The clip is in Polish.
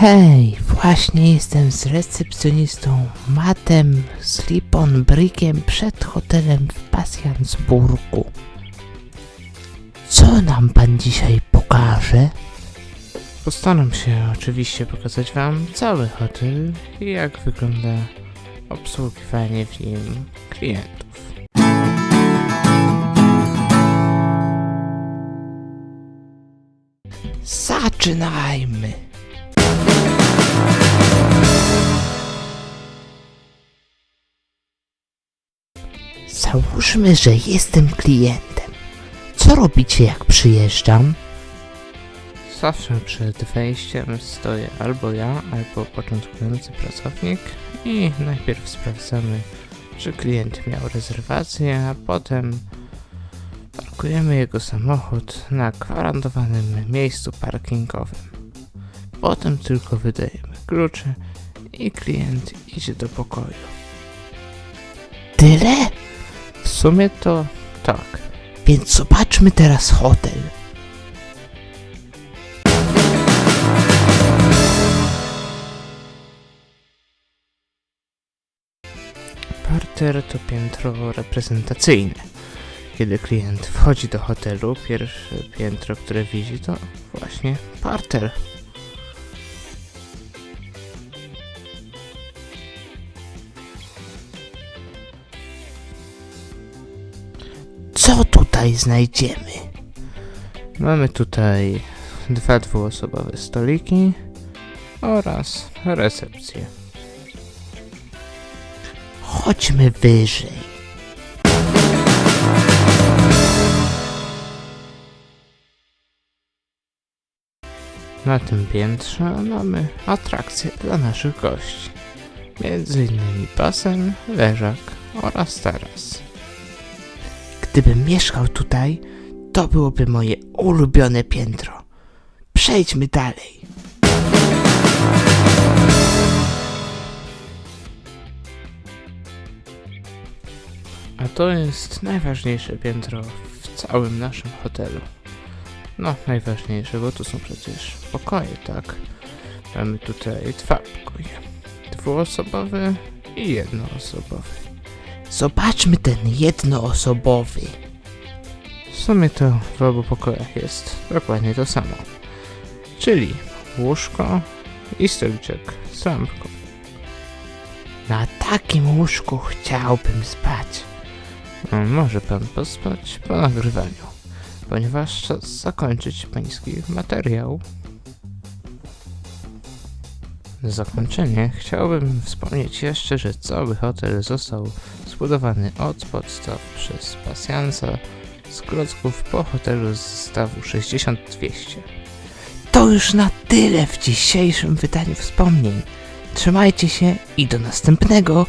Hej, właśnie jestem z recepcjonistą Matem Slipon Brickiem przed hotelem w Pasjansburgu. Co nam pan dzisiaj pokaże? Postaram się oczywiście pokazać wam cały hotel i jak wygląda obsługiwanie w nim klientów. Zaczynajmy! Załóżmy, że jestem klientem. Co robicie jak przyjeżdżam? Zawsze przed wejściem stoję albo ja, albo początkujący pracownik i najpierw sprawdzamy, czy klient miał rezerwację, a potem parkujemy jego samochód na gwarantowanym miejscu parkingowym. Potem tylko wydajemy klucze i klient idzie do pokoju. Tyle? W sumie to tak. Więc zobaczmy teraz hotel. Parter to piętro reprezentacyjne. Kiedy klient wchodzi do hotelu, pierwsze piętro, które widzi, to właśnie parter. Co tutaj znajdziemy? Mamy tutaj dwa dwuosobowe stoliki oraz recepcję. Chodźmy wyżej. Na tym piętrze mamy atrakcje dla naszych gości. Między innymi basen, leżak oraz taras. Gdybym mieszkał tutaj, to byłoby moje ulubione piętro. Przejdźmy dalej. A to jest najważniejsze piętro w całym naszym hotelu. No, najważniejsze, bo tu są przecież pokoje, tak? Mamy tutaj dwa pokoje. Dwuosobowy i jednoosobowy. Zobaczmy ten jednoosobowy. W sumie to w obu pokojach jest dokładnie to samo. Czyli łóżko i stoliczek z lampką. Na takim łóżku chciałbym spać. No, może pan pospać po nagrywaniu, ponieważ czas zakończyć pański materiał. Na zakończenie chciałbym wspomnieć jeszcze, że cały hotel został zbudowany od podstaw przez pasjansa z klocków po hotelu z zestawu 6200. To już na tyle w dzisiejszym wydaniu wspomnień. Trzymajcie się i do następnego